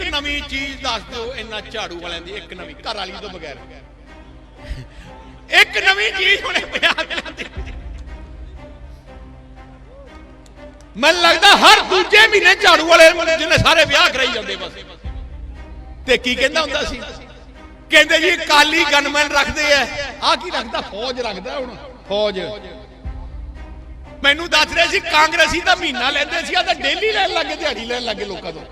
ਇੱਕ ਨਵੀਂ ਚੀਜ਼ ਦੱਸ ਦਿਓ ਇਹਨਾਂ ਝਾੜੂ ਵਾਲਿਆਂ ਦੀ, ਇੱਕ ਨਵੀਂ ਘਰ ਵਾਲੀ ਤੋਂ ਬਗੈਰ। ਇੱਕ ਨਵੀਂ ਚੀਜ਼ ਹੁਣੇ ਪੰਜਾਬ ਲਿਆਂਦੀ ਮੈਨੂੰ ਲੱਗਦਾ ਹਰ ਦੂਜੇ ਮਹੀਨੇ ਝਾੜੂ ਵਾਲੇ ਜਿਹਨੇ ਸਾਰੇ ਵਿਆਹ ਕਰਾਈ ਜਾਂਦੇ ਬਸ। ਤੇ ਕੀ ਕਹਿੰਦਾ ਹੁੰਦਾ ਸੀ? ਕਹਿੰਦੇ ਜੀ, ਕਾਲੀ ਗਨਮੈਨ ਰੱਖਦੇ ਆ। ਆ ਕੀ ਰੱਖਦਾ? ਫੌਜ ਰੱਖਦਾ ਹੁਣ। ਫੌਜ। ਮੈਨੂੰ ਦੱਸ ਰਿਹਾ ਸੀ, ਕਾਂਗਰਸੀ ਦਾ ਮਹੀਨਾ ਲੈਂਦੇ ਸੀ ਆ ਤਾਂ ਡੇਲੀ ਲੈਣ ਲੱਗੇ ਦਿਹਾੜੀ ਲੈਣ ਲੱਗੇ ਲੋਕਾਂ ਤੋਂ।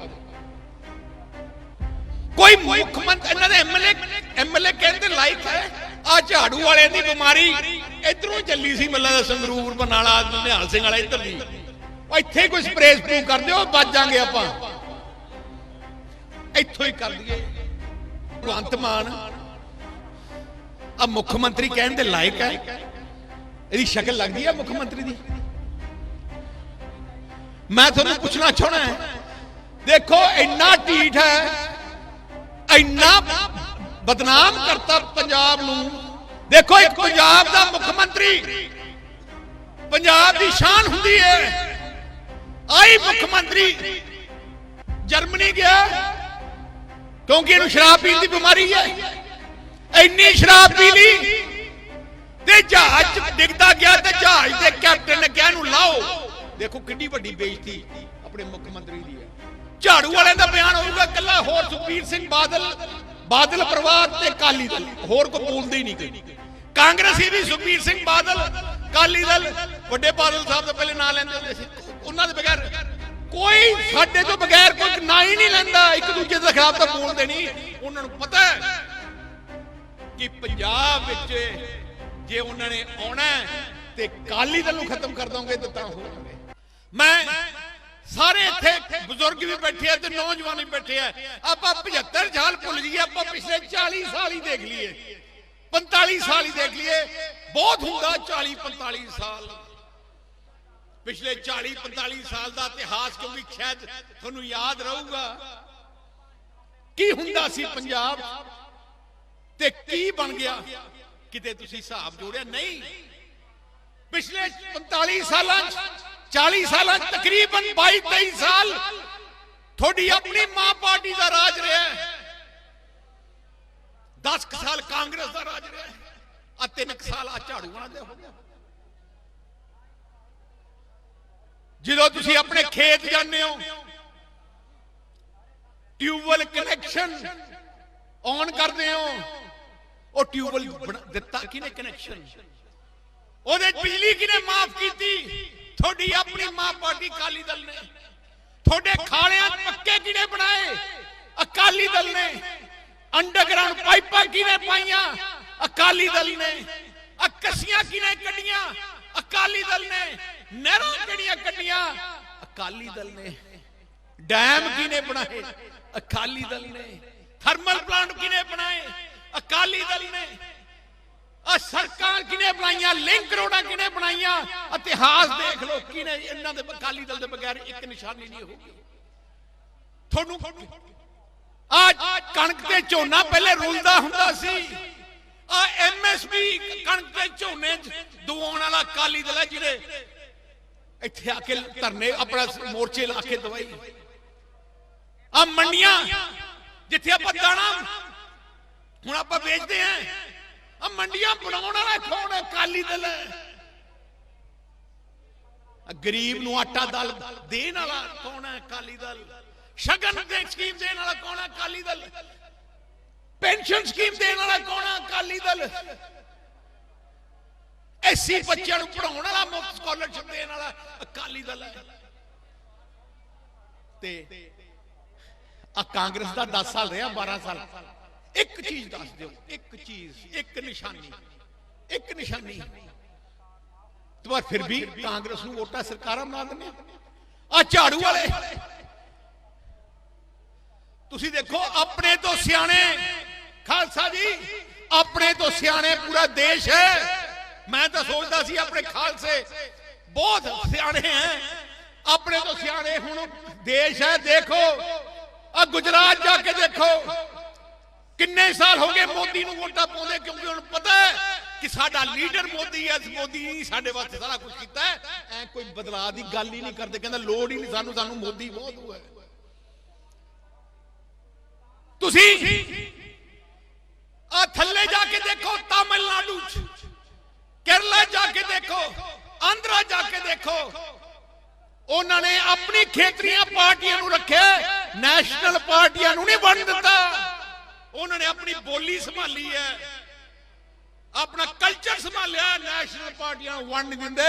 ਕੋਈ ਮੁੱਖ ਮੰਤਰੀ ਇਹਨਾਂ ਦੇ ਐਮਐਲਏ ਐਮਐਲਏ ਕਹਿੰਦੇ ਲਾਇਕ ਹੈ। ਆ ਝਾੜੂ ਵਾਲਿਆਂ ਦੀ ਬਿਮਾਰੀ ਇਧਰੋਂ ਚੱਲੀ ਸੀ ਮੱਲਾ ਦਾ ਸੰਗਰੂਰ ਬਨਾਲਾ ਨਿਹਾਲ ਸਿੰਘ ਵਾਲਾ ਇੱਧਰ ਦੀ। ਇੱਥੇ ਕੋਈ ਸਪਰੇਅ ਸਪਰੂ ਕਰ ਦਿਓ ਬਚ ਜਾਾਂਗੇ ਆਪਾਂ। ਇੱਥੋਂ ਹੀ ਕਰ ਦਈਏ ਭਗਵੰਤ ਮਾਨ, ਆ ਮੁੱਖ ਮੰਤਰੀ ਕਹਿਣ ਦੇ ਲਾਇਕ ਹੈ। ਇਹਦੀ ਸ਼ਕਲ ਲੱਗਦੀ ਹੈ ਮੁੱਖ ਮੰਤਰੀ ਦੀ। ਮੈਂ ਤੁਹਾਨੂੰ ਪੁੱਛਣਾ ਚਾਹਣਾ ਦੇਖੋ, ਇੰਨਾ ਢੀਠ ਹੈ ਇੰਨਾ ਬਦਨਾਮ ਕਰਤਾ ਪੰਜਾਬ ਨੂੰ। ਦੇਖੋ ਇੱਕ ਪੰਜਾਬ ਦਾ ਮੁੱਖ ਮੰਤਰੀ ਪੰਜਾਬ ਦੀ ਸ਼ਾਨ ਹੁੰਦੀ ਹੈ ਆਈ ਮੁੱਖ ਮੰਤਰੀ ਜਰਮਨੀ ਗਿਆ। ਕਿਉਂਕਿ ਇਹਨੂੰ ਸ਼ਰਾਬ ਪੀਣ ਦੀ ਬਿਮਾਰੀ ਹੈ ਇੰਨੀ ਸ਼ਰਾਬ ਪੀ ਲਈ ਤੇ ਜਹਾਜ਼ ਚ ਡਿੱਗਦਾ ਗਿਆ ਤੇ ਜਹਾਜ਼ ਦੇ ਕੈਪਟਨ ਨੇ ਕਿਹਾ ਇਹਨੂੰ ਲਾਓ। ਦੇਖੋ ਕਿੰਨੀ ਵੱਡੀ ਬੇਇੱਜ਼ਤੀ। ਆਪਣੇ ਮੁੱਖ ਮੰਤਰੀ ਦੀ ਹੈ। ਝਾੜੂ ਵਾਲਿਆਂ ਦਾ ਬਿਆਨ ਹੋਊਗਾ ਕੱਲਾ ਹੋਰ ਸੁਖਬੀਰ ਸਿੰਘ ਬਾਦਲ ਬਾਦਲ ਪਰਿਵਾਰ ਤੇ ਕਾਲੀ ਦਲ, ਹੋਰ ਕੋ ਬੋਲਦੇ ਹੀ ਨਹੀਂ ਕੋਈ। ਕਾਂਗਰਸੀ ਵੀ ਸੁਖਬੀਰ ਸਿੰਘ ਬਾਦਲ ਕਾਲੀ ਦਲ, ਵੱਡੇ ਬਾਦਲ ਸਾਹਿਬ ਤੋਂ ਪਹਿਲੇ ਨਾਂ ਲੈਂਦੇ ਹੁੰਦੇ ਸੀ। ਉਹਨਾਂ ਦੇ ਬਗੈਰ ਕੋਈ ਸਾਡੇ ਤੋਂ ਬਗੈਰ ਕੋਈ ਨਾਂ ਹੀ ਨਹੀਂ ਲੈਂਦਾ, ਇੱਕ ਦੂਜੇ ਦੇ ਖਿਲਾਫ ਤਾਂ ਬੋਲਦੇ ਨਹੀਂ। ਉਹਨਾਂ ਨੂੰ ਪਤਾ ਹੈ ਕਿ ਪੰਜਾਬ ਵਿੱਚ ਜੇ ਉਹਨਾਂ ਨੇ ਆਉਣਾ ਤੇ ਕਾਲੀ ਦਲ ਨੂੰ ਖਤਮ ਕਰ ਦੋਗੇ ਤਾਂ ਤਾਂ ਹੋਣਗੇ ਮੈਂ ਬਜ਼ੁਰਗ ਵੀ ਬੈਠੇ ਆ ਤੇ ਨੌਜਵਾਨ ਵੀ ਬੈਠੇ ਆ। ਆਪਾਂ 75 ਸਾਲ ਭੁੱਲ ਜਾਈਏ, ਆਪਾਂ ਪਿਛਲੇ 40 ਸਾਲ ਹੀ ਦੇਖ ਲਈਏ। 45 ਸਾਲ ਹੀ ਦੇਖ ਲਈਏ। ਬਹੁਤ ਹੁੰਦਾ 40 45 ਸਾਲ। ਪਿਛਲੇ 40 45 ਸਾਲ ਦਾ ਇਤਿਹਾਸ ਕਿਉਂਕਿ ਸ਼ਾਇਦ ਤੁਹਾਨੂੰ ਯਾਦ ਰਹੂਗਾ? ਕੀ ਹੁੰਦਾ ਸੀ ਪੰਜਾਬ? ਤੇ ਕੀ ਬਣ ਗਿਆ? ਕਿਤੇ ਤੁਸੀਂ ਹਿਸਾਬ ਜੋੜਿਆ? ਨਹੀਂ। ਪਿਛਲੇ 45 ਸਾਲਾਂ ਚ 40 ਸਾਲਾਂ ਚ ਤਕਰੀਬਨ 22 23 ਸਾਲ ਤੁਹਾਡੀ ਆਪਣੀ ਮਾਂ ਪਾਰਟੀ ਦਾ ਰਾਜ ਰਿਹਾ ਹੈ। 10 ਸਾਲ ਕਾਂਗਰਸ ਦਾ ਰਾਜ ਰਿਹਾ ਆ ਤਿੰਨ ਕੁ ਸਾਲ ਆ ਝਾੜੂ ਵਾਲਾ ਦੇ ਹੋ ਗਿਆ। ਜਦੋਂ ਤੁਸੀਂ ਆਪਣੇ ਖੇਤ ਜਾਂਦੇ ਹੋ, ਟਿਊਬਵੈਲ ਕਨੈਕਸ਼ਨ ਔਨ ਕਰਦੇ ਹੋ, ਉਹ ਟਿਊਬਵੈਲ ਦਿੱਤਾ ਕਿਨੇ ਕਨੈਕਸ਼ਨ? ਉਹਦੇ ਬਿਜਲੀ ਕਿਨੇ ਮਾਫ ਕੀਤੀ? ਤੁਹਾਡੀ ਆਪਣੀ ਮਾਂ ਪਾਰਟੀ ਅਕਾਲੀ ਦਲ ਨੇ। ਤੁਹਾਡੇ ਖਾਲਿਆਂ ਪੱਕੇ ਕਿਨੇ ਬਣਾਏ। ਅਕਾਲੀ ਦਲ ਨੇ। ਅੰਡਰਗਰਾਉਂਡ ਪਾਈਪਾਂ ਕਿਨੇ ਪਾਈਆਂ? ਅਕਾਲੀ ਦਲ ਨੇ। ਅਕਸੀਆਂ ਕਿਨੇ ਕੱਢੀਆਂ? ਅਕਾਲੀ ਦਲ ਨੇ। ਨਹਿਰਾਂ ਕਿਹੜੀਆਂ ਕੱਢੀਆਂ? ਅਕਾਲੀ ਦਲ ਨੇ। ਡੈਮ ਕਿਹਨੇ ਬਣਾਏ? ਅਕਾਲੀ ਦਲ ਨੇ। ਥਰਮਲ ਪਲਾਂਟ ਕਿਹਨੇ ਬਣਾਏ? ਅਕਾਲੀ ਦਲ ਨੇ। ਆ ਸੜਕਾਂ ਕਿਨੇ ਬਣਾਈਆਂ? ਲਿੰਕ ਰੋਡਾਂ ਕਿਨੇ ਬਣਾਈਆਂ? ਇਤਿਹਾਸ ਦੇਖ ਲਓ ਕਿਨੇ ਇਹਨਾਂ ਦੇ ਅਕਾਲੀ ਦਲ ਦੇ ਬਗੈਰ ਇੱਕ ਨਿਸ਼ਾਨੀ ਨਹੀਂ ਹੋਊਗੀ ਤੁਹਾਨੂੰ ਆ ਕਣਕ ਤੇ ਝੋਨਾ ਪਹਿਲੇ ਰੁਲਦਾ ਹੁੰਦਾ ਸੀ। ਆ ਐਮਐਸਪੀ ਕਣਕ ਤੇ ਝੋਨੇ ਦਵਾਉਣ ਵਾਲਾ ਅਕਾਲੀ ਦਲ ਹੈ ਜਿਹੜੇ ਇੱਥੇ ਆ ਕੇ ਧਰਨੇ, ਆਪਣਾ ਮੋਰਚੇ ਲਾ ਕੇ ਦਵਾਈ। ਆ ਮੰਡੀਆਂ, ਜਿੱਥੇ ਆਪਾਂ ਦਾਣਾ, ਹੁਣ ਆਪਾਂ ਵੇਚਦੇ ਆਂ ਆ ਮੰਡੀਆਂ ਬਣਾਉਣ ਵਾਲਾ ਕੌਣ ਹੈ ਅਕਾਲੀ ਦਲ। ਗਰੀਬ ਨੂੰ ਆਟਾ ਦਾਲ ਦੇਣ ਵਾਲਾ ਕੌਣ ਹੈ ਅਕਾਲੀ ਦਲ? ਸ਼ਗਨ ਦੇ ਸਕੀਮ ਦੇਣ ਵਾਲਾ ਕੌਣ ਹੈ ਅਕਾਲੀ ਦਲ? ਪੈਨਸ਼ਨ ਸਕੀਮ ਦੇਣ ਵਾਲਾ ਕੌਣ ਹੈ ਅਕਾਲੀ ਦਲ? ਐਸੀ ਬੱਚਿਆਂ ਨੂੰ ਪੜਾਉਣ ਵਾਲਾ ਮੁਫਤ ਸਕਾਲਰਸ਼ਿਪ ਦੇਣ ਵਾਲਾ ਅਕਾਲੀ ਦਲ ਹੈ। ਤੇ ਆ ਕਾਂਗਰਸ ਦਾ 10 ਸਾਲ ਰਿਹਾ 12 ਸਾਲ। ਇੱਕ ਚੀਜ਼ ਦੱਸ ਦਿਓ। ਇੱਕ ਚੀਜ਼, ਇੱਕ ਨਿਸ਼ਾਨੀ। ਇੱਕ ਨਿਸ਼ਾਨੀ। ਤੇ ਫਿਰ ਵੀ ਕਾਂਗਰਸ ਨੂੰ ਵੋਟਾਂ ਸਰਕਾਰਾਂ ਬਣਾ ਦਿੰਦੇ ਆ। ਝਾੜੂ ਵਾਲੇ। ਤੁਸੀਂ ਦੇਖੋ, ਆਪਣੇ ਤੋਂ ਸਿਆਣੇ। ਖਾਲਸਾ ਜੀ, ਆਪਣੇ ਤੋਂ ਸਿਆਣੇ ਪੂਰਾ ਦੇਸ਼ ਹੈ। ਮੈਂ ਤਾਂ ਸੋਚਦਾ ਸੀ ਆਪਣੇ ਖਾਲਸੇ ਬਹੁਤ ਸਿਆਣੇ ਹੈ। ਆਪਣੇ ਤੋਂ ਸਿਆਣੇ ਹੁਣ ਦੇਸ਼ ਹੈ, ਦੇਖੋ। ਆ ਗੁਜਰਾਤ ਜਾ ਕੇ ਦੇਖੋ। ਕਿੰਨੇ ਸਾਲ ਹੋ ਗਏ ਮੋਦੀ ਨੂੰ ਵੋਟਾਂ ਪਾਉਂਦੇ, ਕਿਉਂਕਿ ਹੁਣ ਪਤਾ ਹੈ ਕਿ ਸਾਡਾ ਲੀਡਰ ਮੋਦੀ ਹੈ ਇਸ ਮੋਦੀ ਨੇ ਸਾਡੇ ਵਾਸਤੇ ਸਾਰਾ ਕੁਝ ਕੀਤਾ ਹੈ। ਐ ਕੋਈ ਬਦਲਾਅ ਦੀ ਗੱਲ ਹੀ ਨਹੀਂ ਕਰਦੇ, ਕਹਿੰਦਾ ਲੋੜ ਹੀ ਨਹੀਂ ਸਾਨੂੰ ਸਾਨੂੰ ਮੋਦੀ ਬਹੁਤ ਹੈ। ਤੁਸੀਂ ਆ ਥੱਲੇ ਜਾ ਕੇ ਦੇਖੋ, ਤਾਮਿਲਨਾਡੂ ਚ, ਕੇਰਲਾ ਜਾ ਕੇ ਦੇਖੋ, ਆਂਧਰਾ ਜਾ ਕੇ ਦੇਖੋ, ਉਹਨਾਂ ਨੇ ਆਪਣੀ ਖੇਤਰੀਆਂ ਪਾਰਟੀਆਂ ਨੂੰ ਰੱਖਿਆ, ਨੈਸ਼ਨਲ ਪਾਰਟੀਆਂ ਨੂੰ ਨਹੀਂ ਬਣ ਦਿੱਤਾ। ਉਹਨਾਂ ਨੇ ਆਪਣੀ ਬੋਲੀ ਸੰਭਾਲੀ ਹੈ ਆਪਣਾ ਕਲਚਰ ਸੰਭਾਲਿਆ ਨੈਸ਼ਨਲ ਪਾਰਟੀਆਂ ਵੰਡ ਦਿੰਦੇ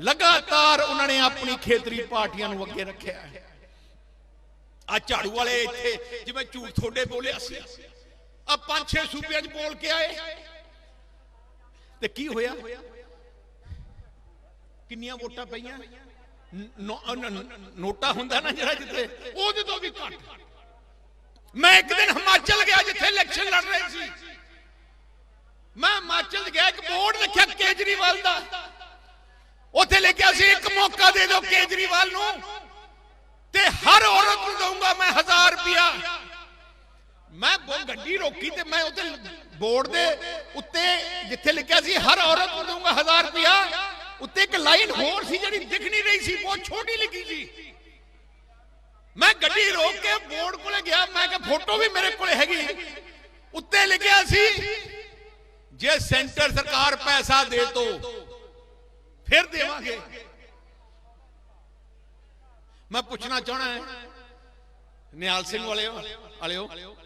ਲਗਾਤਾਰ ਉਹਨਾਂ ਨੇ ਆਪਣੀ ਖੇਤਰੀ ਪਾਰਟੀਆਂ ਨੂੰ ਅੱਗੇ ਰੱਖਿਆ ਹੈ ਆ ਝਾੜੂ ਵਾਲੇ ਇੱਥੇ ਜਿਵੇਂ ਝੂਠ ਤੁਹਾਡੇ ਬੋਲਿਆ ਸੀ ਆ ਪੰਜ ਛੇ ਸੂਬਿਆਂ 'ਚ ਬੋਲ ਕੇ ਆਏ ਤੇ ਕੀ ਹੋਇਆ ਕਿੰਨੀਆਂ ਵੋਟਾਂ ਪਈਆਂ ਨੋਟਾ ਹੁੰਦਾ ਨਾ ਜਿਹੜਾ ਜਿੱਥੇ ਉਹਦੇ ਤੋਂ ਵੀ ਘੱਟ ਮੈਂ ਇੱਕ ਦਿਨ ਹਿਮਾਚਲ ਗਿਆ ਜਿੱਥੇ ਇਲੈਕਸ਼ਨ ਲੜ ਰਹੇ ਸੀ। ਮੈਂ ਹਿਮਾਚਲ ਗਿਆ, ਇੱਕ ਬੋਰਡ ਦੇਖਿਆ ਕੇਜਰੀਵਾਲ ਦਾ। ਉੱਥੇ ਲਿਖਿਆ ਸੀ, ਇੱਕ ਮੌਕਾ ਦੇ ਦਿਓ ਕੇਜਰੀਵਾਲ ਨੂੰ ਤੇ ਹਰ ਔਰਤ ਨੂੰ ਦਊਂਗਾ ਮੈਂ 1000 ਰੁਪਿਆ ਮੈਂ ਗੱਡੀ ਰੋਕੀ ਤੇ ਮੈਂ ਉੱਤੇ ਬੋਰਡ ਦੇ ਉੱਤੇ ਜਿੱਥੇ ਲਿਖਿਆ ਸੀ, ਹਰ ਔਰਤ ਨੂੰ ਦਊਂਗਾ 1000 ਰੁਪਿਆ ਉੱਤੇ ਇੱਕ ਲਾਈਨ ਹੋਰ ਸੀ ਜਿਹੜੀ ਦਿਖ ਨਹੀਂ ਰਹੀ ਸੀ, ਬਹੁਤ ਛੋਟੀ ਲਿਖੀ ਸੀ। ਮੈਂ ਗੱਡੀ ਰੋਕ ਕੇ ਬੋਰਡ ਕੋਲੇ ਗਿਆ, ਮੈਂ ਕਿਹਾ ਫੋਟੋ ਵੀ ਮੇਰੇ ਕੋਲੇ ਹੈਗੀ। ਉੱਤੇ ਲਿਖਿਆ ਸੀ, ਜੇ ਸੈਂਟਰ ਸਰਕਾਰ ਪੈਸਾ ਦੇ ਤੋ ਫਿਰ ਦੇਵਾਂਗੇ। ਮੈਂ ਪੁੱਛਣਾ ਚਾਹਣਾ ਹੈ, ਨਿਹਾਲ ਸਿੰਘ ਵਾਲਿਓ ਵਾਲਿਓ।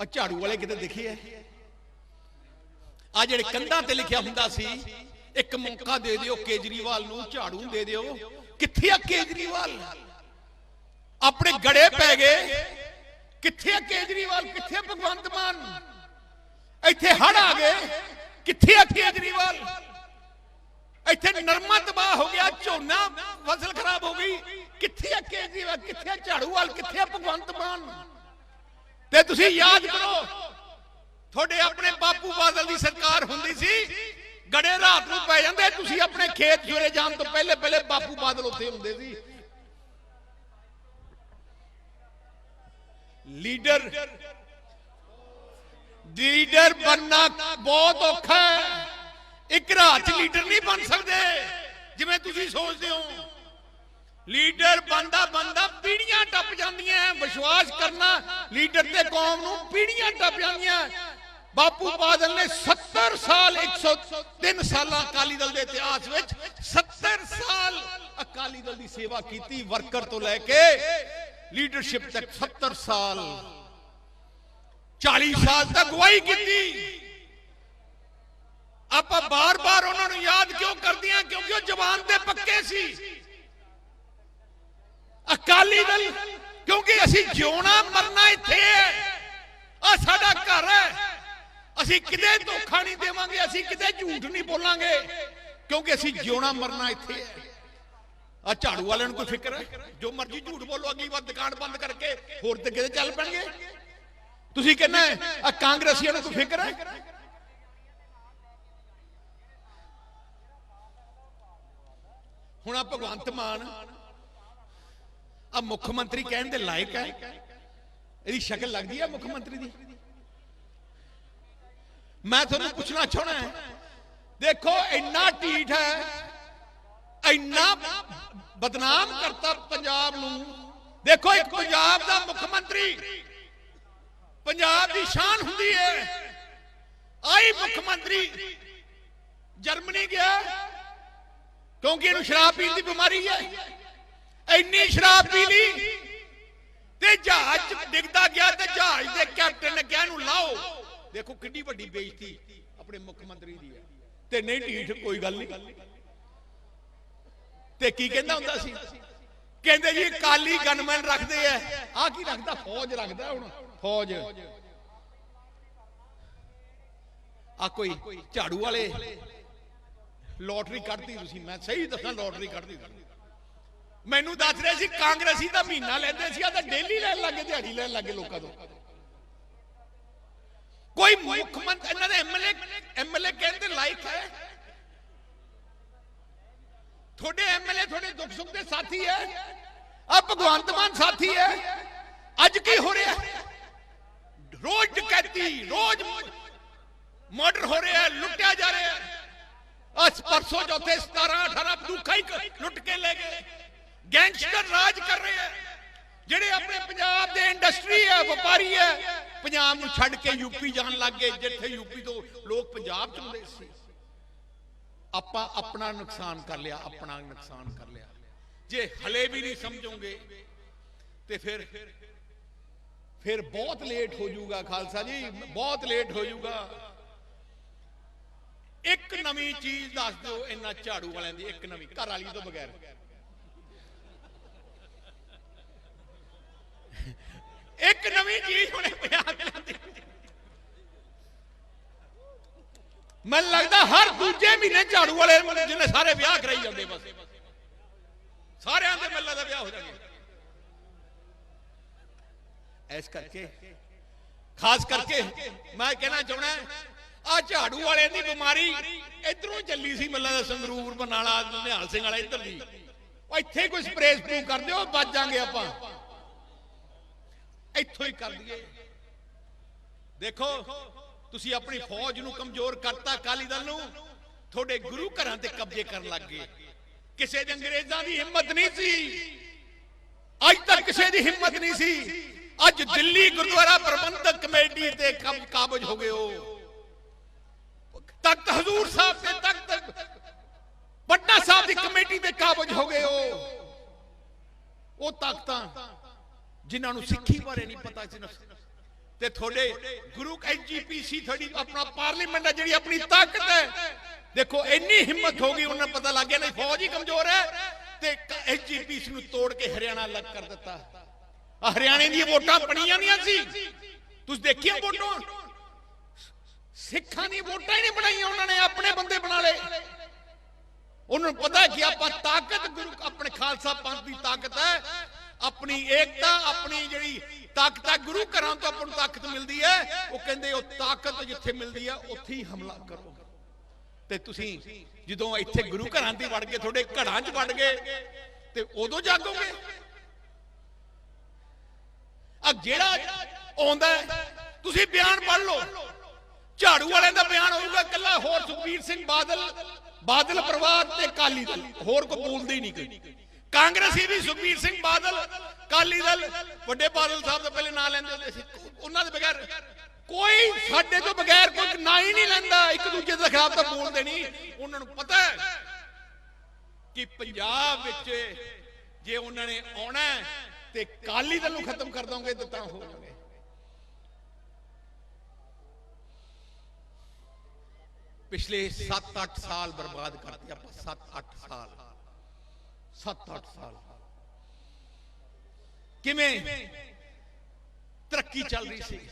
ਆ ਝਾੜੂ ਵਾਲੇ ਕਿਤੇ ਦਿਖੀ ਹੈ ਆ ਜਿਹੜੇ ਕੰਧਾਂ ਤੇ ਲਿਖਿਆ ਹੁੰਦਾ ਸੀ, ਇੱਕ ਮੌਕਾ ਦੇ ਦਿਓ, ਕੇਜਰੀਵਾਲ ਨੂੰ ਝਾੜੂ ਦੇ ਦਿਓ। ਕਿੱਥੇ ਆ ਕੇਜਰੀਵਾਲ? ਆਪਣੇ ਗੜੇ ਪੈ ਗਏ। ਕਿੱਥੇ ਆ ਕੇਜਰੀਵਾਲ? ਕਿੱਥੇ ਆ ਭਗਵੰਤ ਮਾਨ? ਇੱਥੇ ਹੜ ਆ ਗਏ। ਕਿੱਥੇ ਆ ਕੇਜਰੀਵਾਲ? ਇੱਥੇ ਨਰਮਾ ਤਬਾਹ ਹੋ ਗਿਆ, ਝੋਨਾ ਫਸਲ ਖਰਾਬ ਹੋ ਗਈ। ਕਿੱਥੇ ਆ ਕੇਜਰੀਵਾਲ? ਕਿੱਥੇ ਆ ਝਾੜੂਵਾਲ? ਕਿੱਥੇ ਆ ਭਗਵੰਤ ਮਾਨ? ਤੇ ਤੁਸੀਂ ਯਾਦ ਕਰੋ, ਤੁਹਾਡੇ ਆਪਣੇ ਬਾਪੂ ਬਾਦਲ ਦੀ ਸਰਕਾਰ ਹੁੰਦੀ ਸੀ ਗੜੇ ਰਾਤ ਨੂੰ ਪੈ ਜਾਂਦੇ ਤੁਸੀਂ ਆਪਣੇ ਖੇਤ ਜੁਰੇ ਜਾਣ ਤੋਂ ਪਹਿਲੇ ਪਹਿਲੇ ਬਾਪੂ ਬਾਦਲ ਉੱਥੇ ਹੁੰਦੇ ਸੀ। ਲੀਡਰ ਲੀਡਰ ਬੰਨਾ ਬਹੁਤ ਔਖਾ ਹੈ। ਇੱਕ ਰਾਤ ਲੀਡਰ ਨਹੀਂ ਬਣ ਸਕਦੇ। ਜਿਵੇਂ ਤੁਸੀਂ ਸੋਚਦੇ ਹੋ। ਲੀਡਰ ਬੰਦਾ ਬੰਦਾ ਪੀੜੀਆਂ ਟੱਪ ਜਾਂਦੀਆਂ ਵਿਸ਼ਵਾਸ ਕਰਨਾ ਲੀਡਰ ਤੇ ਕੌਮ ਨੂੰ ਪੀੜੀਆਂ ਟੱਪ ਜਾਂਦੀਆਂ ਬਾਪੂ ਬਾਦਲ ਨੇ 70 ਸਾਲ 103 ਸਾਲਾਂ ਅਕਾਲੀ ਦਲ ਦੇ ਇਤਿਹਾਸ ਵਿੱਚ 70 ਸਾਲ ਅਕਾਲੀ ਦਲ ਦੀ ਸੇਵਾ ਕੀਤੀ, ਵਰਕਰ ਤੋਂ ਲੈ ਕੇ ਲੀਡਰਸ਼ਿਪ ਤੱਕ 70 ਸਾਲ। 40 ਸਾਲ ਤੱਕ ਗਵਾਹੀ ਕੀਤੀ। ਆਪਾਂ ਬਾਰ-ਬਾਰ ਉਹਨਾਂ ਨੂੰ ਯਾਦ ਕਿਉਂ ਕਰਦੇ ਕਰਦੀਆਂ? ਕਿਉਂਕਿ ਉਹ ਜਵਾਨ ਦੇ ਪੱਕੇ ਸੀ। ਅਕਾਲੀ ਦਲ, ਕਿਉਂਕਿ ਅਸੀਂ ਜਿਉਣਾ ਮਰਨਾ ਇੱਥੇ ਹੈ। ਆ ਸਾਡਾ ਘਰ ਹੈ। ਅਸੀਂ ਕਿਤੇ ਧੋਖਾ ਨਹੀਂ ਦੇਵਾਂਗੇ, ਅਸੀਂ ਕਿਤੇ ਝੂਠ ਨਹੀਂ ਬੋਲਾਂਗੇ। ਕਿਉਂਕਿ ਅਸੀਂ ਜਿਉਣਾ ਮਰਨਾ ਇੱਥੇ ਹੈ। ਆ ਝਾੜੂ ਵਾਲਿਆਂ ਨੂੰ ਕੋਈ ਫਿਕਰ ਹੈ? ਜੋ ਮਰਜ਼ੀ ਝੂਠ ਬੋਲੋ ਅਗਲੀ ਵਾਰ ਦੁਕਾਨ ਬੰਦ ਕਰਕੇ ਹੋਰ ਤੇ ਕਿਤੇ ਚੱਲ ਪੈਣਗੇ। ਤੁਸੀਂ ਕਹਿੰਦੇ ਆ ਕਾਂਗਰਸੀਆਂ ਨੂੰ ਕੋਈ ਫਿਕਰ ਹੈ? ਹੁਣ ਆ ਭਗਵੰਤ ਮਾਨ ਆ ਮੁੱਖ ਮੰਤਰੀ ਕਹਿਣ ਦੇ ਲਾਇਕ ਹੈ। ਇਹਦੀ ਸ਼ਕਲ ਲੱਗਦੀ ਹੈ ਮੁੱਖ ਮੰਤਰੀ ਦੀ? ਮੈਂ ਤੁਹਾਨੂੰ ਪੁੱਛਣਾ ਚਾਹਣਾ ਹੈ, ਦੇਖੋ, ਇੰਨਾ ਢੀਠ ਹੈ, ਇੰਨਾ ਬਦਨਾਮ ਕਰਤਾ ਪੰਜਾਬ ਨੂੰ। ਦੇਖੋ, ਇੱਕ ਪੰਜਾਬ ਦਾ ਮੁੱਖ ਮੰਤਰੀ, ਪੰਜਾਬ ਦੀ ਸ਼ਾਨ ਹੁੰਦੀ ਹੈ। ਆਈ ਮੁੱਖ ਮੰਤਰੀ ਜਰਮਨੀ ਗਿਆ, ਕਿਉਂਕਿ ਇਹਨੂੰ ਸ਼ਰਾਬ ਪੀਣ ਦੀ ਬਿਮਾਰੀ ਹੈ। ਇੰਨੀ ਸ਼ਰਾਬ ਪੀ ਲਈ ਤੇ ਜਹਾਜ਼ 'ਚ ਡਿੱਗਦਾ ਗਿਆ ਤੇ ਜਹਾਜ਼ ਦੇ ਕੈਪਟਨ ਨੇ ਕਿਹਾ, ਇਹਨੂੰ ਲਾਓ। ਦੇਖੋ ਕਿੰਨੀ ਵੱਡੀ ਬੇਇੱਜ਼ਤੀ ਆਪਣੇ ਮੁੱਖ ਮੰਤਰੀ ਦੀ ਹੈ। ਤੇ ਨਹੀਂ, ਢੀਠ ਕੋਈ ਗੱਲ ਨਹੀਂ। ਤੇ ਕੀ ਕਹਿੰਦਾ ਹੁੰਦਾ ਸੀ? ਕਹਿੰਦੇ ਜੀ, ਕਾਲੀ ਗਨਮੈਨ ਰੱਖਦੇ ਆ। ਆ ਕੀ ਰੱਖਦਾ? ਫੌਜ ਰੱਖਦਾ ਹੁਣ। ਫੌਜ। ਆ ਕੋਈ ਝਾੜੂ ਵਾਲੇ ਲੋਟਰੀ ਕੱਢਦੀ ਤੁਸੀਂ। ਮੈਂ ਸਹੀ ਦੱਸਾਂ, ਲੋਟਰੀ ਕੱਢਦੀ। ਮੈਨੂੰ ਦੱਸ ਰਿਹਾ ਸੀ, ਕਾਂਗਰਸੀ ਦਾ ਮਹੀਨਾ ਲੈਂਦੇ ਸੀ ਆ ਤਾਂ ਡੇਲੀ ਲੈਣ ਲੱਗੇ ਦਿਹਾੜੀ ਲੈਣ ਲੱਗੇ ਲੋਕਾਂ ਤੋਂ। ਕੋਈ ਮੁੱਖ ਮੰਤਰੀ ਇਹਨਾਂ ਦੇ ਐਮਐਲਏ ਐਮਐਲਏ ਕਹਿੰਦੇ ਲਾਇਕ ਹੈ? ਤੁਹਾਡੇ ਐਮਐਲਏ ਤੁਹਾਡੇ ਦੁੱਖ ਸੁੱਖ ਦੇ ਸਾਥੀ ਹੈ? ਆ ਭਗਵੰਤ ਮਾਨ ਸਾਥੀ ਹੈ? ਅੱਜ ਕੀ ਹੋ ਰਿਹਾ? ਰੋਜ਼ ਡਕੈਤੀ, ਰੋਜ਼ ਮਰਡਰ ਹੋ ਰਿਹਾ, ਲੁੱਟਿਆ ਜਾ ਰਿਹਾ। ਅਸ ਪਰਸੋਂ ਚੌਥੇ 17 18 ਦੁੱਖਾ ਹੀ ਲੁੱਟ ਕੇ ਲੈ ਗਏ। ਗੈਂਗਸਟਰ ਰਾਜ ਕਰ ਰਹੇ ਹੈ। ਜਿਹੜੇ ਆਪਣੇ ਪੰਜਾਬ ਦੇ ਇੰਡਸਟਰੀ ਹੈ, ਵਪਾਰੀ ਹੈ ਪੰਜਾਬ ਨੂੰ ਛੱਡ ਕੇ ਯੂਪੀ ਜਾਣ ਲੱਗ ਗਏ, ਜਿੱਥੇ ਯੂਪੀ ਤੋਂ ਲੋਕ ਪੰਜਾਬ ਚ ਆਉਂਦੇ ਸੀ। ਆਪਾਂ ਆਪਣਾ ਨੁਕਸਾਨ ਕਰ ਲਿਆ, ਆਪਣਾ ਨੁਕਸਾਨ ਕਰ ਲਿਆ। ਜੇ ਹਲੇ ਵੀ ਨਹੀਂ ਸਮਝੋਗੇ, ਤੇ ਫਿਰ ਫਿਰ ਬਹੁਤ ਲੇਟ ਹੋ ਜਾਊਗਾ, ਖਾਲਸਾ ਜੀ, ਬਹੁਤ ਲੇਟ ਹੋ ਜਾਊਗਾ। ਇੱਕ ਨਵੀਂ ਚੀਜ਼ ਦੱਸ ਦਿਓ ਇਹਨਾਂ ਝਾੜੂ ਵਾਲਿਆਂ ਦੀ, ਇੱਕ ਨਵੀਂ, ਘਰ ਵਾਲੀ ਤੋਂ ਬਗੈਰ। ਇੱਕ ਨਵੀਂ ਚੀਜ਼ ਹੁਣੇ ਪੰਜਾਬ ਲਿਆਂਦੀ ਮੈਨੂੰ ਲੱਗਦਾ ਹਰ ਦੂਜੇ ਮਹੀਨੇ ਝਾੜੂ ਵਾਲੇ ਜਿਹਨੇ ਸਾਰੇ ਵਿਆਹ ਕਰਾਈ ਜਾਂਦੇ ਬਸ। ਸਾਰਿਆਂ ਦੇ ਮੱਲਾ ਦਾ ਵਿਆਹ ਹੋ ਜਾਣਾ ਇਸ ਕਰਕੇ, ਖਾਸ ਕਰਕੇ ਮੈਂ ਕਹਿਣਾ ਚਾਹਣਾ ਆ ਝਾੜੂ ਵਾਲਿਆਂ ਦੀ ਬਿਮਾਰੀ ਇਧਰੋਂ ਚੱਲੀ ਸੀ ਮੱਲਾ ਦਾ ਸੰਗਰੂਰ ਬਨਾਲਾ ਨਿਹਾਲ ਸਿੰਘ ਵਾਲਾ ਇੱਧਰ ਦੀ। ਇੱਥੇ ਕੋਈ ਸਪਰੇਅ ਸਪਰੂ ਕਰ ਦਿਓ ਬਚ ਜਾਾਂਗੇ ਆਪਾਂ। ਇੱਥੋਂ ਹੀ ਕਰ ਦਈਏ ਦੇਖੋ, ਤੁਸੀਂ ਆਪਣੀ ਫੌਜ ਨੂੰ ਕਮਜ਼ੋਰ ਕਰਤਾ ਅਕਾਲੀ ਦਲ ਨੂੰ, ਤੁਹਾਡੇ ਗੁਰੂ ਘਰਾਂ ਤੇ ਕਬਜ਼ੇ ਕਰਨ ਲੱਗ ਗਏ। ਕਿਸੇ ਦੇ ਅੰਗਰੇਜ਼ਾਂ ਦੀ ਹਿੰਮਤ ਨਹੀਂ ਸੀ। ਅੱਜ ਤੱਕ ਕਿਸੇ ਦੀ ਹਿੰਮਤ ਨਹੀਂ ਸੀ। ਅੱਜ ਦਿੱਲੀ ਗੁਰਦੁਆਰਾ ਪ੍ਰਬੰਧਕ ਕਮੇਟੀ ਤੇ ਕਬ- ਕਾਬਜ ਹੋ ਗਏ ਹੋ। ਤਖਤ ਹਜ਼ੂਰ ਸਾਹਿਬ ਤੇ ਤਖਤ ਪਟਨਾ ਸਾਹਿਬ ਦੀ ਕਮੇਟੀ ਤੇ ਕਾਬਜ ਹੋ ਗਏ ਹੋ। ਉਹ ਤਾਕਤਾਂ ਜਿਨ੍ਹਾਂ ਨੂੰ ਸਿੱਖੀ ਬਾਰੇ ਨਹੀਂ ਪਤਾ ਸੀ ਤੇ ਤੁਹਾਡੇ ਗੁਰੂ ਐਨਜੀਪੀਸੀ ਤੁਹਾਡੀ ਆਪਣਾ ਪਾਰਲੀਮੈਂਟ ਹੈ ਜਿਹੜੀ ਆਪਣੀ ਤਾਕਤ ਹੈ। ਦੇਖੋ ਇੰਨੀ ਹਿੰਮਤ ਹੋ ਗਈ ਉਹਨਾਂ ਨੂੰ ਪਤਾ ਲੱਗ ਗਿਆ ਨਹੀਂ ਫੌਜ ਹੀ ਕਮਜ਼ੋਰ ਹੈ। ਤੇ ਐਨਜੀਪੀਸੀ ਨੂੰ ਤੋੜ ਕੇ ਹਰਿਆਣਾ ਅਲੱਗ ਕਰ ਦਿੱਤਾ। ਹਰਿਆਣੇ ਦੀਆਂ ਵੋਟਾਂ ਬਣੀਆਂ ਨਹੀਂ ਸੀ। ਤੁਸੀਂ ਦੇਖੀਆਂ ਵੋਟਾਂ? ਸਿੱਖਾਂ ਦੀਆਂ ਵੋਟਾਂ ਹੀ ਨਹੀਂ ਬਣਾਈਆਂ ਉਹਨਾਂ ਨੇ ਆਪਣੇ ਬੰਦੇ ਬਣਾ ਲਏ। ਉਹਨਾਂ ਨੂੰ ਪਤਾ ਕਿ ਆਪਾਂ ਤਾਕਤ ਗੁਰੂ ਆਪਣੇ ਖਾਲਸਾ ਪੰਥ ਦੀ ਤਾਕਤ ਹੈ। ਆਪਣੀ ਏਕਤਾ, ਆਪਣੀ ਜਿਹੜੀ ਤਾਕਤ ਹੈ ਗੁਰੂ ਘਰਾਂ ਤੋਂ ਆਪਾਂ ਨੂੰ ਤਾਕਤ ਮਿਲਦੀ ਹੈ। ਉਹ ਕਹਿੰਦੇ, ਉਹ ਤਾਕਤ ਜਿੱਥੇ ਮਿਲਦੀ ਹੈ ਉੱਥੇ ਹੀ ਹਮਲਾ ਕਰੋ। ਤੇ ਤੁਸੀਂ ਜਦੋਂ ਇੱਥੇ ਗੁਰੂ ਘਰਾਂ ਦੀ ਵੜ ਗਏ, ਤੁਹਾਡੇ ਘੜਾਂ 'ਚ ਵੜ ਗਏ, ਤੇ ਉਦੋਂ ਜਾਗੋਗੇ? ਆ ਜਿਹੜਾ ਆਉਂਦਾ ਤੁਸੀਂ ਬਿਆਨ ਪੜ੍ਹ ਲਓ। ਝਾੜੂ ਵਾਲਿਆਂ ਦਾ ਬਿਆਨ ਹੋਊਗਾ ਕੱਲਾ ਹੋਰ ਸੁਖਬੀਰ ਸਿੰਘ ਬਾਦਲ ਬਾਦਲ ਪਰਿਵਾਰ ਤੇ ਕਾਲੀ ਦਲ, ਹੋਰ ਕੋਈ ਬੋਲਦੇ ਹੀ ਨਹੀਂ ਕੋਈ। ਕਾਂਗਰਸੀ ਵੀ ਸੁਖਬੀਰ ਸਿੰਘ ਬਾਦਲ ਕਾਲੀ ਦਲ, ਵੱਡੇ ਬਾਦਲ ਸਾਹਿਬ ਦਾ ਪਹਿਲੇ ਨਾਂ ਲੈਂਦੇ ਹੁੰਦੇ ਸੀ। ਉਹਨਾਂ ਦੇ ਬਗੈਰ ਕੋਈ ਸਾਡੇ ਤੋਂ ਬਗੈਰ ਕੋਈ ਨਾਂ ਹੀ ਨਹੀਂ ਲੈਂਦਾ। ਇੱਕ ਦੂਜੇ ਦੇ ਖਿਲਾਫ ਤਾਂ ਬੋਲਦੇ ਨਹੀਂ ਉਹਨਾਂ ਨੂੰ ਪਤਾ ਹੈ ਕਿ ਪੰਜਾਬ ਵਿੱਚ ਜੇ ਉਹਨਾਂ ਨੇ ਆਉਣਾ ਤੇ ਕਾਲੀ ਦਲ ਨੂੰ ਖਤਮ ਕਰ ਦੋਗੇ ਤਾਂ ਤਾਂ ਹੋ ਜਾਵੇ ਪਿਛਲੇ 7-8 ਸਾਲ ਬਰਬਾਦ ਕਰਤੇ ਆਪਾਂ 7-8 ਸਾਲ। 7-8 ਸਾਲ। ਕਿਵੇਂ? ਤਰੱਕੀ ਚੱਲ ਰਹੀ ਸੀ।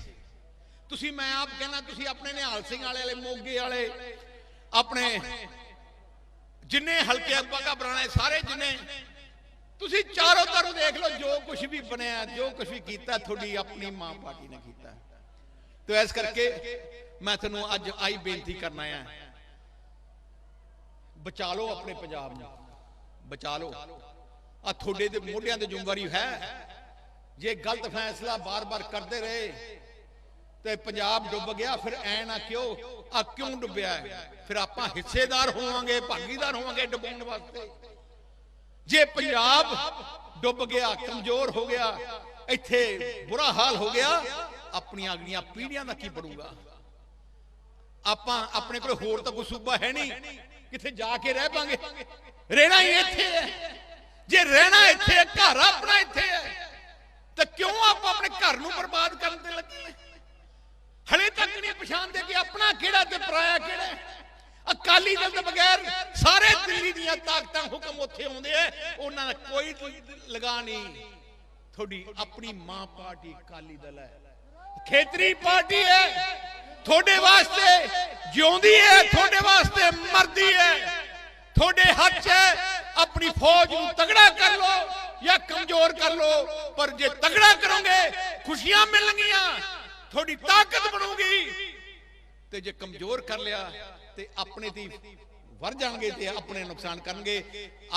ਤੁਸੀਂ, ਮੈਂ ਆਪ ਕਹਿੰਦਾ, ਤੁਸੀਂ ਆਪਣੇ ਨਿਹਾਲ ਸਿੰਘ ਵਾਲੇ ਵਾਲੇ, ਮੋਗੇ ਵਾਲੇ, ਆਪਣੇ ਜਿੰਨੇ ਹਲਕੇ ਅੱਬਾਗਾ ਬਣਾਣੇ ਸਾਰੇ ਜਿੰਨੇ, ਤੁਸੀਂ ਚਾਰੋਂ ਤਰ੍ਹਾਂ ਦੇਖ ਲਓ, ਜੋ ਕੁਝ ਵੀ ਬਣਿਆ, ਜੋ ਕੁਝ ਵੀ ਕੀਤਾ, ਤੁਹਾਡੀ ਆਪਣੀ ਮਾਂ ਪਾਰਟੀ ਨੇ ਕੀਤਾ। ਤੇ ਇਸ ਕਰਕੇ ਮੈਂ ਤੁਹਾਨੂੰ ਅੱਜ ਆਈ ਬੇਨਤੀ ਕਰਨਾ ਆ। ਬਚਾ ਲਓ ਆਪਣੇ ਪੰਜਾਬ ਨੂੰ। ਬਚਾ ਲਓ। ਆ ਤੁਹਾਡੇ ਦੇ ਮੋਢਿਆਂ ਤੇ ਜ਼ਿੰਮੇਵਾਰੀ ਹੈ। ਜੇ ਗਲਤ ਫੈਸਲਾ ਬਾਰ-ਬਾਰ ਕਰਦੇ ਰਹੇ ਤੇ ਪੰਜਾਬ ਡੁੱਬ ਗਿਆ, ਫਿਰ ਐ ਨਾ ਕਿਉਂ? ਆ ਕਿਉਂ ਡੁੱਬਿਆ ਫਿਰ ਆਪਾਂ ਹਿੱਸੇਦਾਰ ਹੋਵਾਂਗੇ, ਭਾਗੀਦਾਰ ਹੋਵਾਂਗੇ ਡੁੱਬਣ ਵਾਸਤੇ। ਜੇ ਪੰਜਾਬ ਡੁੱਬ ਗਿਆ, ਕਮਜ਼ੋਰ ਹੋ ਗਿਆ, ਇੱਥੇ ਬੁਰਾ ਹਾਲ ਹੋ ਗਿਆ, ਆਪਣੀਆਂ ਅਗਲੀਆਂ ਪੀੜ੍ਹੀਆਂ ਦਾ ਕੀ ਬਣੂਗਾ? ਆਪਾਂ ਆਪਣੇ ਕੋਲ ਹੋਰ ਤਾਂ ਕੋਈ ਸੂਬਾ ਹੈ ਨਹੀਂ। ਕਿੱਥੇ ਜਾ ਕੇ ਰਹਿ ਪਾਂਗੇ? ਰਹਿਣਾ ਹੀ ਇੱਥੇ ਹੈ। ਜੇ ਰਹਿਣਾ ਇੱਥੇ ਹੈ, ਘਰ ਆਪਣਾ ਇੱਥੇ ਹੈ, ਤਾਂ ਕਿਉਂ ਆਪਾਂ ਆਪਣੇ ਘਰ ਨੂੰ ਬਰਬਾਦ ਕਰਨ ਤੇ ਲੱਗੇ ਹਲੇ ਤੱਕ ਨਹੀਂ ਪਛਾਣਦੇ ਕਿ ਆਪਣਾ ਕਿਹੜਾ ਤੇ ਪਰਾਇਆ ਕਿਹੜਾ ਅਕਾਲੀ ਦਲ ਦੇ ਬਗੈਰ ਸਾਰੇ ਦਿੱਲੀ ਦੀਆਂ ਤਾਕਤਾਂ ਹੁਕਮ ਉੱਥੇ ਆਉਂਦੇ ਆ, ਉਹਨਾਂ ਦਾ ਕੋਈ ਲਗਾ ਨਹੀਂ। ਤੁਹਾਡੀ ਆਪਣੀ ਮਾਂ ਪਾਰਟੀ ਅਕਾਲੀ ਦਲ ਹੈ। ਖੇਤਰੀ ਪਾਰਟੀ ਹੈ। ਤੁਹਾਡੇ ਵਾਸਤੇ ਜਿਉਂਦੀ ਹੈ, ਤੁਹਾਡੇ ਵਾਸਤੇ ਮਰਦੀ ਹੈ। ਤੁਹਾਡੇ ਹੱਥ 'ਚ ਆਪਣੀ ਫੌਜ ਨੂੰ ਤਗੜਾ ਕਰ ਲਓ ਜਾਂ ਕਮਜ਼ੋਰ ਕਰ ਲਓ, ਪਰ ਜੇ ਤਗੜਾ ਕਰੋਗੇ, ਖੁਸ਼ੀਆਂ ਮਿਲਣਗੀਆਂ, ਤੁਹਾਡੀ ਤਾਕਤ ਬਣੂਗੀ। ਤੇ ਜੇ ਕਮਜ਼ੋਰ ਕਰ ਲਿਆ, ਤੇ ਆਪਣੇ ਤੇ ਵਰ ਜਾਣਗੇ ਤੇ ਆਪਣੇ ਨੁਕਸਾਨ ਕਰਨਗੇ,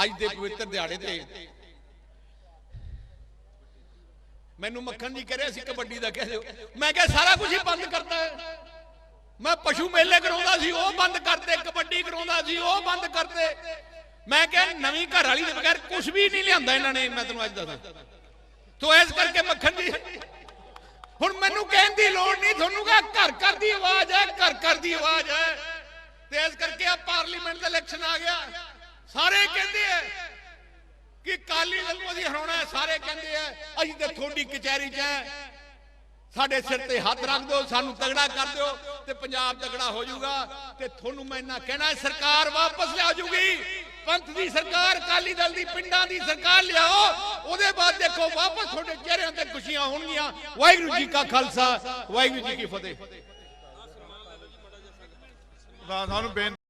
ਅੱਜ ਦੇ ਪਵਿੱਤਰ ਦਿਹਾੜੇ ਤੇ। ਮੈਨੂੰ ਮੱਖਣ ਜੀ ਕਹਿ ਰਿਹਾ ਸੀ, ਕਬੱਡੀ ਦਾ ਕਹਿ ਦਿਓ। ਮੈਂ ਕਿਹਾ, ਸਾਰਾ ਕੁਝ ਹੀ ਬੰਦ ਕਰਤਾ ਹੈ। ਮੈਂ ਪਸ਼ੂ ਮੇਲੇ ਕਰਾਉਂਦਾ ਸੀ, ਉਹ ਬੰਦ ਕਰਤੇ, ਕਬੱਡੀ ਕਰਾਉਂਦਾ ਸੀ, ਉਹ ਬੰਦ ਕਰਤੇ। ਮੈਂ ਕਿਹਾ ਨਵੀਂ ਘਰ ਵਾਲੀ ਦੇ ਬਗੈਰ ਕੁਝ ਵੀ ਨਹੀਂ ਲਿਆਂਦਾ ਇਹਨਾਂ ਨੇ, ਮੈਂ ਤੈਨੂੰ ਅੱਜ ਦੱਸਾਂ। ਤੋ ਐਸ ਕਰਕੇ ਮੱਖਣ ਜੀ ਹੁਣ ਮੈਨੂੰ ਕਹਿਣ ਦੀ ਲੋੜ ਨਹੀਂ, ਤੁਹਾਨੂੰ ਕਹਾ ਘਰ ਘਰ ਦੀ ਆਵਾਜ਼ ਹੈ, ਘਰ ਘਰ ਦੀ ਆਵਾਜ਼ ਹੈ। ਤੇ ਇਸ ਕਰਕੇ ਆ ਪਾਰਲੀਮੈਂਟ ਦਾ ਇਲੈਕਸ਼ਨ ਆ ਗਿਆ। ਸਾਰੇ ਕਹਿੰਦੇ ਆ ਕਿ ਕਾਲੀ ਦਲ ਨੂੰ ਅਸੀਂ ਹਰਾਉਣਾ ਸਾਰੇ ਕਹਿੰਦੇ ਆ, ਅਸੀਂ ਤਾਂ ਥੋੜੀ ਕਚਹਿਰੀ 'ਚ ਹੈ। ਸਾਡੇ ਸਿਰ ਤੇ ਹੱਥ ਰੱਖ ਦਿਓ, ਸਾਨੂੰ ਤਗੜਾ ਕਰ ਦਿਓ ਤੇ ਪੰਜਾਬ ਤਗੜਾ ਹੋ ਜਾਊਗਾ। ਤੇ ਤੁਹਾਨੂੰ ਮੈਂ ਇੰਨਾ ਕਹਿਣਾ ਸਰਕਾਰ ਵਾਪਸ ਲਿਆ ਜੂਗੀ। ਪੰਥ ਦੀ ਸਰਕਾਰ ਕਾਲੀ ਦਲ ਦੀ, ਪਿੰਡਾਂ ਦੀ ਸਰਕਾਰ ਲਿਆਓ। ਉਹਦੇ ਬਾਅਦ ਦੇਖੋ, ਵਾਪਸ ਤੁਹਾਡੇ ਚਿਹਰਿਆਂ ਤੇ ਖੁਸ਼ੀਆਂ ਹੋਣਗੀਆਂ। ਵਾਹਿਗੁਰੂ ਜੀ ਕਾ ਖਾਲਸਾ, ਵਾਹਿਗੁਰੂ ਜੀ ਕੀ ਫਤਿਹ। ਸਾਨੂੰ ਬੇਨਤੀ